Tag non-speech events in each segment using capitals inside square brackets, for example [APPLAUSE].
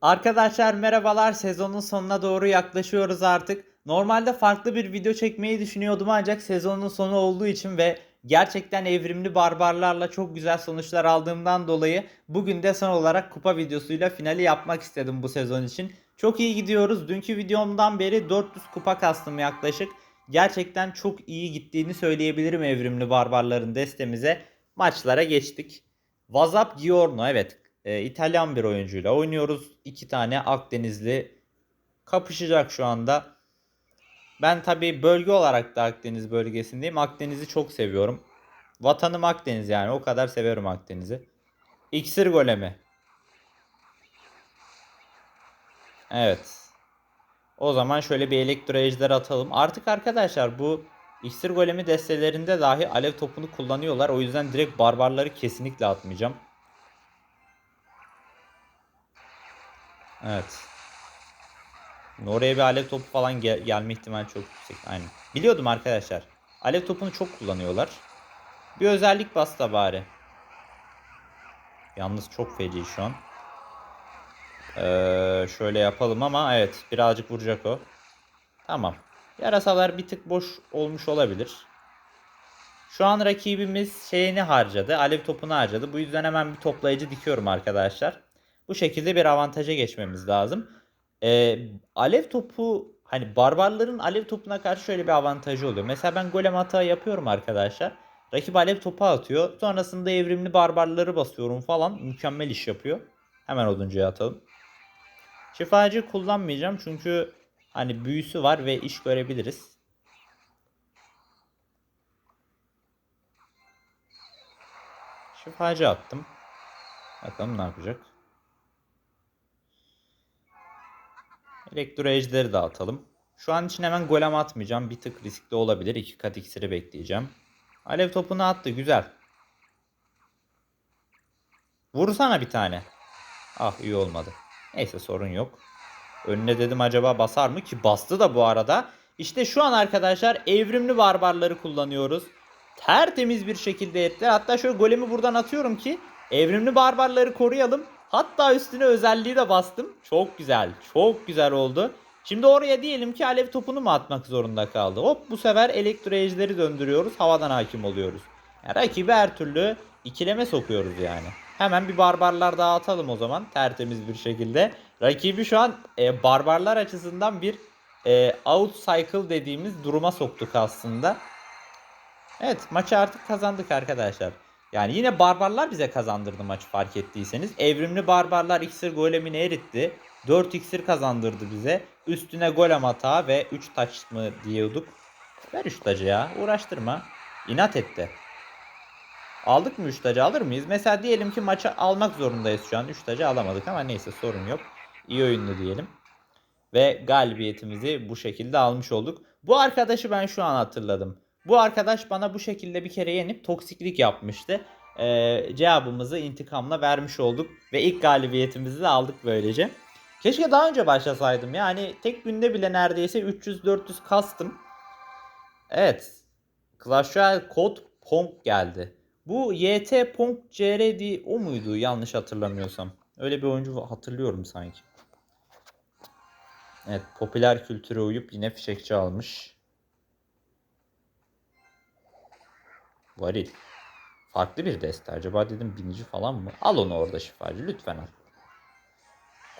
Arkadaşlar merhabalar. Sezonun sonuna doğru yaklaşıyoruz artık. Normalde farklı bir video çekmeyi düşünüyordum ancak sezonun sonu olduğu için ve gerçekten evrimli barbarlarla çok güzel sonuçlar aldığımdan dolayı bugün de son olarak kupa videosuyla finali yapmak istedim bu sezon için. Çok iyi gidiyoruz. Dünkü videomdan beri 400 kupa kastım yaklaşık. Gerçekten çok iyi gittiğini söyleyebilirim evrimli barbarların destemize. Maçlara geçtik. Vazap Giorno evet e, İtalyan bir oyuncuyla oynuyoruz. İki tane Akdenizli kapışacak şu anda. Ben tabi bölge olarak da Akdeniz bölgesindeyim. Akdeniz'i çok seviyorum. Vatanım Akdeniz yani o kadar severim Akdeniz'i. İksir golemi. Evet. O zaman şöyle bir elektro ejder atalım. Artık arkadaşlar bu iksir golemi destelerinde dahi alev topunu kullanıyorlar. O yüzden direkt barbarları kesinlikle atmayacağım. Evet. Oraya bir alev topu falan gel- gelme ihtimali çok yüksek. Aynen. Biliyordum arkadaşlar. Alev topunu çok kullanıyorlar. Bir özellik bas da bari. Yalnız çok feci şu an. Ee, şöyle yapalım ama evet birazcık vuracak o. Tamam. Yarasalar bir tık boş olmuş olabilir. Şu an rakibimiz şeyini harcadı. Alev topunu harcadı. Bu yüzden hemen bir toplayıcı dikiyorum arkadaşlar. Bu şekilde bir avantaja geçmemiz lazım. Ee, alev topu hani barbarların alev topuna karşı şöyle bir avantajı oluyor. Mesela ben golem hata yapıyorum arkadaşlar. Rakip alev topu atıyor. Sonrasında evrimli barbarları basıyorum falan. Mükemmel iş yapıyor. Hemen oduncuya atalım. Şifacı kullanmayacağım çünkü hani büyüsü var ve iş görebiliriz. Şifacı attım. Bakalım ne yapacak. Elektro ejderi de atalım. Şu an için hemen golem atmayacağım. Bir tık riskli olabilir. İki kat iksiri bekleyeceğim. Alev topunu attı. Güzel. Vursana bir tane. Ah iyi olmadı. Neyse sorun yok. Önüne dedim acaba basar mı ki bastı da bu arada. İşte şu an arkadaşlar evrimli barbarları kullanıyoruz. Tertemiz bir şekilde ettiler. Hatta şöyle golemi buradan atıyorum ki evrimli barbarları koruyalım. Hatta üstüne özelliği de bastım. Çok güzel. Çok güzel oldu. Şimdi oraya diyelim ki alev topunu mu atmak zorunda kaldı. Hop bu sefer elektro ejderi döndürüyoruz. Havadan hakim oluyoruz. Yani rakibi her türlü ikileme sokuyoruz yani. Hemen bir barbarlar daha atalım o zaman. Tertemiz bir şekilde. Rakibi şu an e, barbarlar açısından bir e, out cycle dediğimiz duruma soktuk aslında. Evet maçı artık kazandık arkadaşlar. Yani yine barbarlar bize kazandırdı maçı fark ettiyseniz. Evrimli barbarlar iksir golemini eritti. 4 iksir kazandırdı bize. Üstüne golem hata ve 3 taç mı diyorduk. Ver 3 tacı ya uğraştırma. İnat etti. Aldık mı 3 tacı alır mıyız? Mesela diyelim ki maçı almak zorundayız şu an. 3 tacı alamadık ama neyse sorun yok. İyi oyunlu diyelim. Ve galibiyetimizi bu şekilde almış olduk. Bu arkadaşı ben şu an hatırladım. Bu arkadaş bana bu şekilde bir kere yenip toksiklik yapmıştı. Ee, cevabımızı intikamla vermiş olduk. Ve ilk galibiyetimizi de aldık böylece. Keşke daha önce başlasaydım. Yani tek günde bile neredeyse 300-400 kastım. Evet. Clash Royale kod Pong geldi. Bu YT Pong CRD o muydu yanlış hatırlamıyorsam. Öyle bir oyuncu hatırlıyorum sanki. Evet popüler kültüre uyup yine fişekçi almış. Varil. Farklı bir deste. Acaba dedim binici falan mı? Al onu orada şifacı. Lütfen al.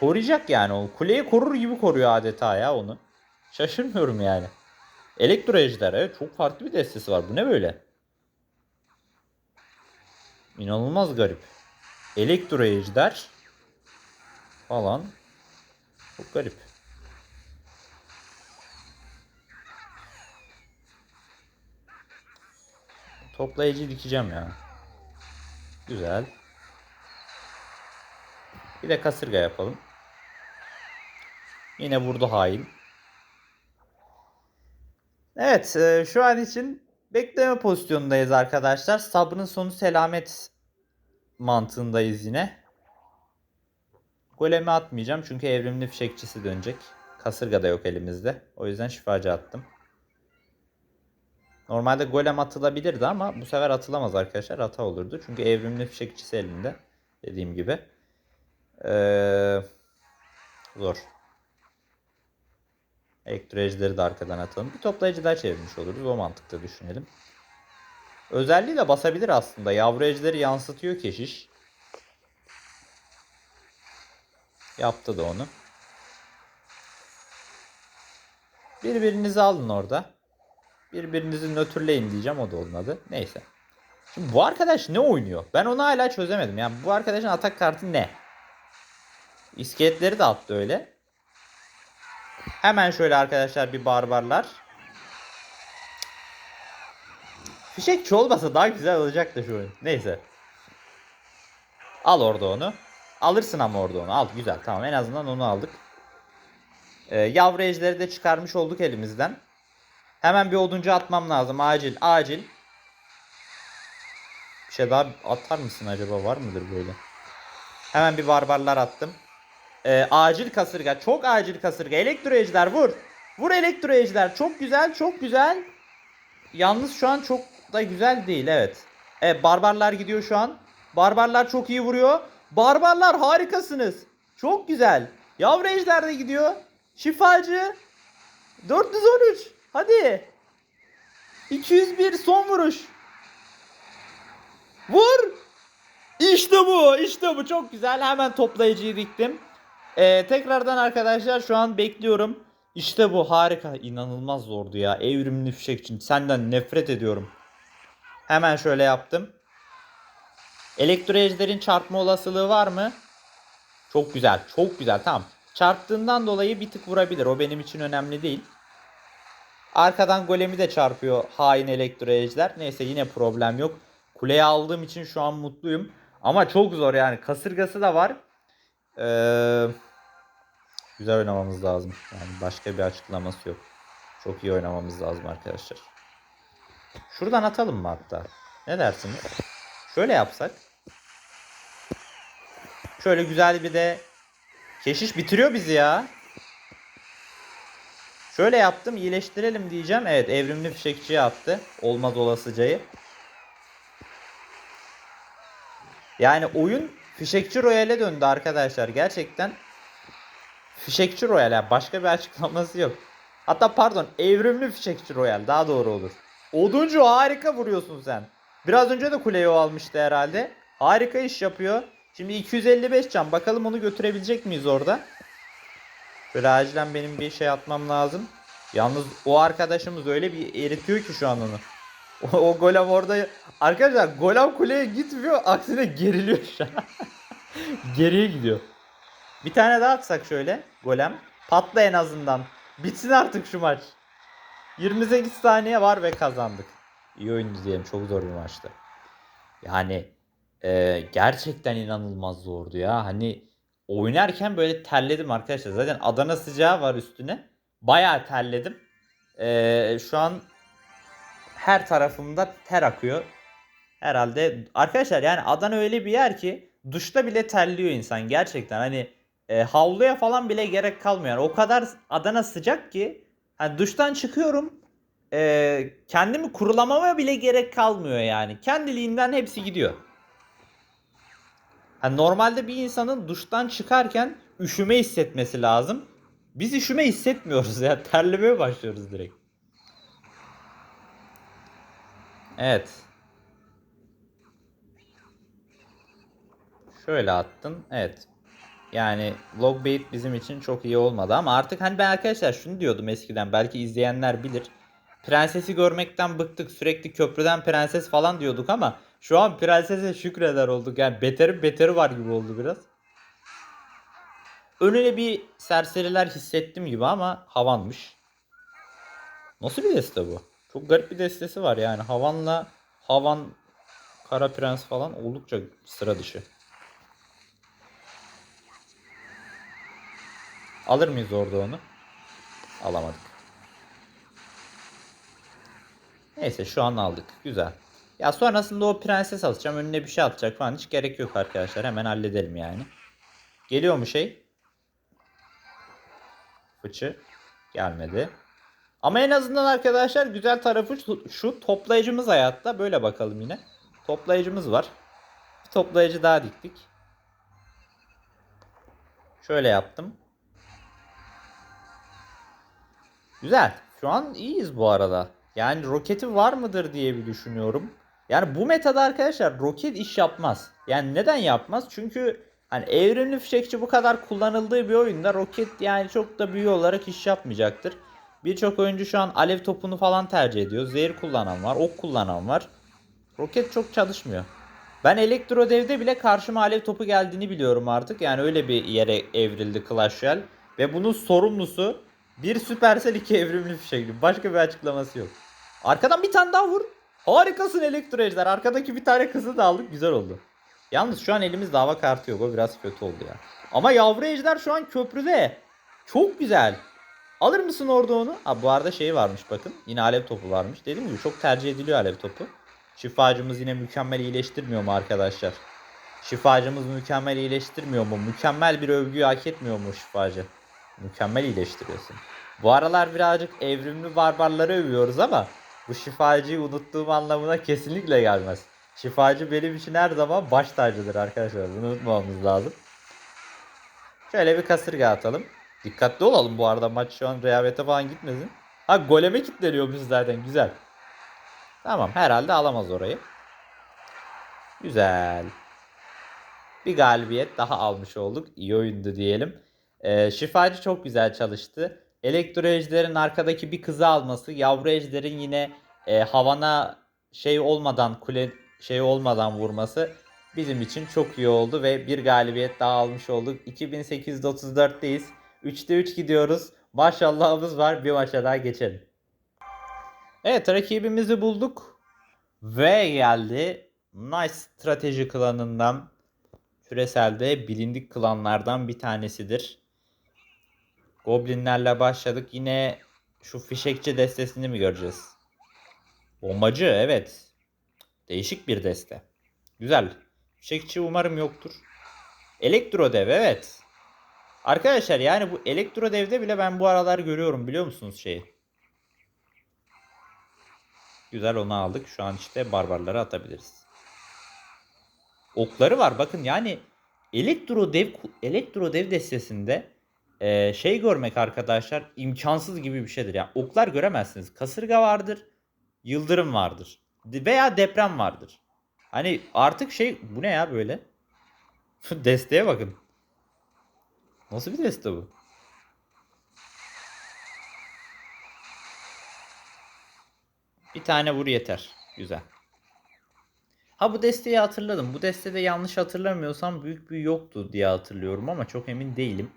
Koruyacak yani o. Kuleyi korur gibi koruyor adeta ya onu. Şaşırmıyorum yani. Elektro ejder. Evet çok farklı bir destesi var. Bu ne böyle? İnanılmaz garip. Elektro ejder falan. Çok garip. Toplayıcı dikeceğim ya. Güzel. Bir de kasırga yapalım. Yine vurdu hain. Evet e, şu an için bekleme pozisyonundayız arkadaşlar. Sabrın sonu selamet mantığındayız yine. Golemi atmayacağım çünkü evrimli fişekçisi dönecek. Kasırga da yok elimizde. O yüzden şifacı attım. Normalde golem atılabilirdi ama bu sefer atılamaz arkadaşlar. Hata olurdu. Çünkü evrimli fişekçisi elinde. Dediğim gibi. Ee, Zor. Elektroejleri de arkadan atalım. Bir toplayıcı daha çevirmiş oluruz. O mantıkta düşünelim. Özelliği de basabilir aslında. Yavru ejderi yansıtıyor keşiş. Yaptı da onu. Birbirinizi alın orada. Birbirinizi nötrleyin diyeceğim o da olmadı. Neyse. Şimdi bu arkadaş ne oynuyor? Ben onu hala çözemedim. Yani bu arkadaşın atak kartı ne? İskeletleri de attı öyle. Hemen şöyle arkadaşlar bir barbarlar. Fişekçi olmasa daha güzel olacaktı şu oyun. Neyse. Al orada onu. Alırsın ama orada onu. Al güzel tamam en azından onu aldık. Ee, yavru ejderi de çıkarmış olduk elimizden. Hemen bir oduncu atmam lazım. Acil acil. Bir şey daha atar mısın acaba? Var mıdır böyle? Hemen bir barbarlar attım. Ee, acil kasırga. Çok acil kasırga. Elektro ejder vur. Vur elektro ejder. Çok güzel. Çok güzel. Yalnız şu an çok da güzel değil. Evet. Evet barbarlar gidiyor şu an. Barbarlar çok iyi vuruyor. Barbarlar harikasınız. Çok güzel. Yavru ejder de gidiyor. Şifacı. 413. Hadi. 201 son vuruş. Vur. İşte bu. işte bu. Çok güzel. Hemen toplayıcıyı diktim. Ee, tekrardan arkadaşlar şu an bekliyorum. İşte bu harika. İnanılmaz zordu ya. Evrimli fişek için. Senden nefret ediyorum. Hemen şöyle yaptım. Elektroejderin çarpma olasılığı var mı? Çok güzel. Çok güzel. Tamam. Çarptığından dolayı bir tık vurabilir. O benim için önemli değil. Arkadan golemi de çarpıyor hain elektroejder. Neyse yine problem yok. Kuleye aldığım için şu an mutluyum. Ama çok zor yani. Kasırgası da var. Ee, güzel oynamamız lazım. Yani başka bir açıklaması yok. Çok iyi oynamamız lazım arkadaşlar. Şuradan atalım mı hatta? Ne dersiniz? Şöyle yapsak. Şöyle güzel bir de keşiş bitiriyor bizi ya. Şöyle yaptım iyileştirelim diyeceğim. Evet evrimli fişekçiye attı. Olmaz olasıcayı. Yani oyun Fişekçi Royal'e döndü arkadaşlar. Gerçekten Fişekçi Royal. Yani başka bir açıklaması yok. Hatta pardon evrimli Fişekçi Royal daha doğru olur. Oduncu harika vuruyorsun sen. Biraz önce de kuleyi o almıştı herhalde. Harika iş yapıyor. Şimdi 255 can. Bakalım onu götürebilecek miyiz orada? Böyle acilen benim bir şey atmam lazım. Yalnız o arkadaşımız öyle bir eritiyor ki şu an onu. O, o golem orada arkadaşlar golem kuleye gitmiyor aksine geriliyor şu an. [LAUGHS] Geriye gidiyor. Bir tane daha atsak şöyle golem. Patla en azından. Bitsin artık şu maç. 28 saniye var ve kazandık. İyi oyundu diyelim. Çok zor bir maçtı. Yani e, gerçekten inanılmaz zordu ya. Hani oynarken böyle terledim arkadaşlar. Zaten Adana sıcağı var üstüne. Bayağı terledim. E, şu an her tarafımda ter akıyor. Herhalde arkadaşlar yani Adana öyle bir yer ki duşta bile terliyor insan gerçekten. Hani e, havluya falan bile gerek kalmıyor. Yani o kadar Adana sıcak ki hani duştan çıkıyorum e, kendimi kurulamama bile gerek kalmıyor yani. Kendiliğinden hepsi gidiyor. Hani normalde bir insanın duştan çıkarken üşüme hissetmesi lazım. Biz üşüme hissetmiyoruz ya. [LAUGHS] Terlemeye başlıyoruz direkt. Evet. Şöyle attın. Evet. Yani Logbait bizim için çok iyi olmadı ama artık hani ben arkadaşlar şunu diyordum eskiden belki izleyenler bilir. Prensesi görmekten bıktık. Sürekli köprüden prenses falan diyorduk ama şu an prensese şükreder olduk. Yani beterin beteri var gibi oldu biraz. Önüne bir serseriler hissettim gibi ama havanmış. Nasıl bir deste bu? Çok garip bir destesi var yani. Havan'la Havan Kara Prens falan oldukça sıra dışı. Alır mıyız orada onu? Alamadık. Neyse şu an aldık. Güzel. Ya sonrasında o prenses alacağım. Önüne bir şey atacak falan. Hiç gerek yok arkadaşlar. Hemen halledelim yani. Geliyor mu şey? Fıçı. Gelmedi. Ama en azından arkadaşlar güzel tarafı şu toplayıcımız hayatta. Böyle bakalım yine. Toplayıcımız var. Bir toplayıcı daha diktik. Şöyle yaptım. Güzel. Şu an iyiyiz bu arada. Yani roketi var mıdır diye bir düşünüyorum. Yani bu metada arkadaşlar roket iş yapmaz. Yani neden yapmaz? Çünkü hani evrimli fişekçi bu kadar kullanıldığı bir oyunda roket yani çok da büyü olarak iş yapmayacaktır. Birçok oyuncu şu an alev topunu falan tercih ediyor. Zehir kullanan var, ok kullanan var. Roket çok çalışmıyor. Ben elektro devde bile karşıma alev topu geldiğini biliyorum artık. Yani öyle bir yere evrildi Clash Royale. Ve bunun sorumlusu bir Supercell iki evrimli fişekli. Başka bir açıklaması yok. Arkadan bir tane daha vur. Harikasın elektro. Arkadaki bir tane kızı da aldık. Güzel oldu. Yalnız şu an elimizde hava kartı yok. O biraz kötü oldu ya. Ama yavru ejder şu an köprüde. Çok güzel. Alır mısın orada onu? Ha bu arada şey varmış bakın. Yine alev topu varmış. Dediğim gibi çok tercih ediliyor alev topu. Şifacımız yine mükemmel iyileştirmiyor mu arkadaşlar? Şifacımız mükemmel iyileştirmiyor mu? Mükemmel bir övgüyü hak etmiyor mu şifacı? Mükemmel iyileştiriyorsun. Bu aralar birazcık evrimli barbarları övüyoruz ama bu şifacıyı unuttuğum anlamına kesinlikle gelmez. Şifacı benim için her zaman baş tacıdır arkadaşlar. Bunu unutmamamız lazım. Şöyle bir kasırga atalım. Dikkatli olalım bu arada maç şu an rehavete falan gitmesin. Ha goleme kilitleniyormuş zaten güzel. Tamam herhalde alamaz orayı. Güzel. Bir galibiyet daha almış olduk. İyi oyundu diyelim. Ee, şifacı çok güzel çalıştı. Elektro ejderin arkadaki bir kızı alması, yavru ejderin yine e, havana şey olmadan kule şey olmadan vurması bizim için çok iyi oldu ve bir galibiyet daha almış olduk. 2834'teyiz. 3'te 3 gidiyoruz. Maşallahımız var. Bir maça daha geçelim. Evet rakibimizi bulduk. Ve geldi. Nice strateji klanından. Küreselde bilindik klanlardan bir tanesidir. Goblinlerle başladık. Yine şu fişekçi destesini mi göreceğiz? Bombacı evet. Değişik bir deste. Güzel. Fişekçi umarım yoktur. Elektro dev evet. Arkadaşlar yani bu elektro devde bile ben bu aralar görüyorum biliyor musunuz şeyi? Güzel onu aldık. Şu an işte barbarları atabiliriz. Okları var. Bakın yani elektro dev elektro dev destesinde e, şey görmek arkadaşlar imkansız gibi bir şeydir. Yani oklar göremezsiniz. Kasırga vardır. Yıldırım vardır. Veya deprem vardır. Hani artık şey bu ne ya böyle? [LAUGHS] Desteğe bakın. Nasıl bir deste bu? Bir tane vur yeter. Güzel. Ha bu desteği hatırladım. Bu destede yanlış hatırlamıyorsam büyük büyü yoktu diye hatırlıyorum ama çok emin değilim.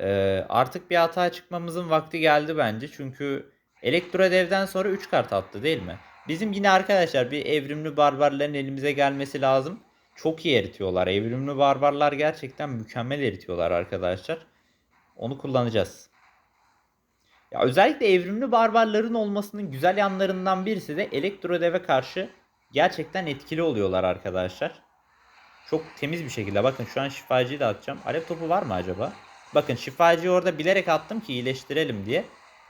Ee, artık bir hata çıkmamızın vakti geldi bence. Çünkü Elektro devden sonra 3 kart attı değil mi? Bizim yine arkadaşlar bir evrimli barbarların elimize gelmesi lazım. Çok iyi eritiyorlar. Evrimli barbarlar gerçekten mükemmel eritiyorlar arkadaşlar. Onu kullanacağız. Ya özellikle evrimli barbarların olmasının güzel yanlarından birisi de elektro deve karşı gerçekten etkili oluyorlar arkadaşlar. Çok temiz bir şekilde. Bakın şu an şifacıyı da atacağım. Alev topu var mı acaba? Bakın şifacıyı orada bilerek attım ki iyileştirelim diye.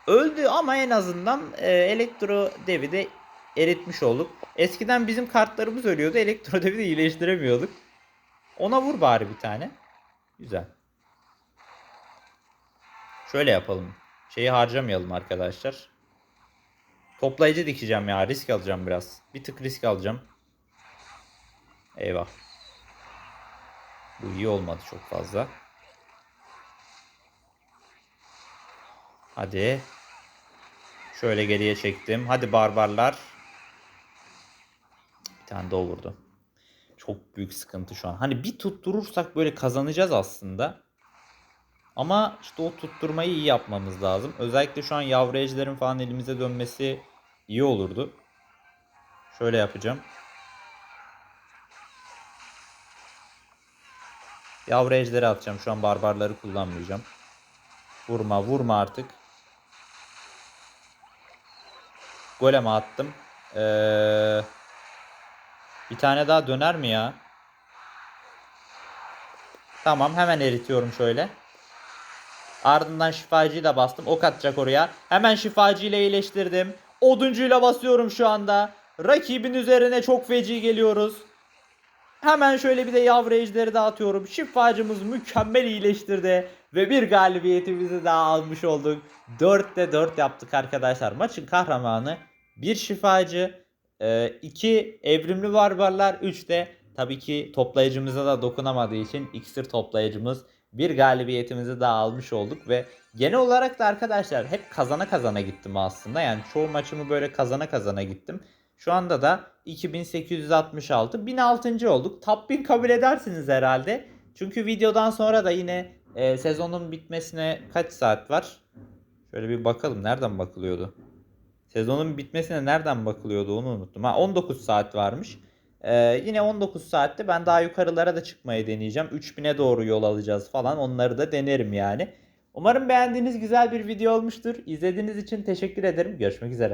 Öldü ama en azından e, elektro devi de eritmiş olduk. Eskiden bizim kartlarımız ölüyordu. [LAUGHS] Elektro devi de iyileştiremiyorduk. Ona vur bari bir tane. Güzel. Şöyle yapalım. Şeyi harcamayalım arkadaşlar. Toplayıcı dikeceğim ya. Risk alacağım biraz. Bir tık risk alacağım. Eyvah. Bu iyi olmadı çok fazla. Hadi. Şöyle geriye çektim. Hadi barbarlar. Bir tane daha vurdu. Çok büyük sıkıntı şu an. Hani bir tutturursak böyle kazanacağız aslında. Ama işte o tutturmayı iyi yapmamız lazım. Özellikle şu an yavru falan elimize dönmesi iyi olurdu. Şöyle yapacağım. Yavru ejderi atacağım. Şu an barbarları kullanmayacağım. Vurma vurma artık. Goleme attım. Ee, bir tane daha döner mi ya? Tamam hemen eritiyorum şöyle. Ardından şifacıyı da bastım. Ok atacak oraya. Hemen şifacıyla iyileştirdim. Oduncuyla basıyorum şu anda. Rakibin üzerine çok feci geliyoruz. Hemen şöyle bir de yavru ejderi dağıtıyorum. Şifacımız mükemmel iyileştirdi. Ve bir galibiyetimizi daha almış olduk. 4'te 4 yaptık arkadaşlar. Maçın kahramanı bir şifacı, 2 evrimli barbarlar, 3 de tabii ki toplayıcımıza da dokunamadığı için iksir toplayıcımız bir galibiyetimizi daha almış olduk ve genel olarak da arkadaşlar hep kazana kazana gittim aslında. Yani çoğu maçımı böyle kazana kazana gittim. Şu anda da 2866 1006. olduk. Top 1000 kabul edersiniz herhalde. Çünkü videodan sonra da yine e, sezonun bitmesine kaç saat var? Şöyle bir bakalım. Nereden bakılıyordu? Sezonun bitmesine nereden bakılıyordu onu unuttum. Ha 19 saat varmış. Ee, yine 19 saatte ben daha yukarılara da çıkmayı deneyeceğim. 3000'e doğru yol alacağız falan. Onları da denerim yani. Umarım beğendiğiniz güzel bir video olmuştur. İzlediğiniz için teşekkür ederim. Görüşmek üzere.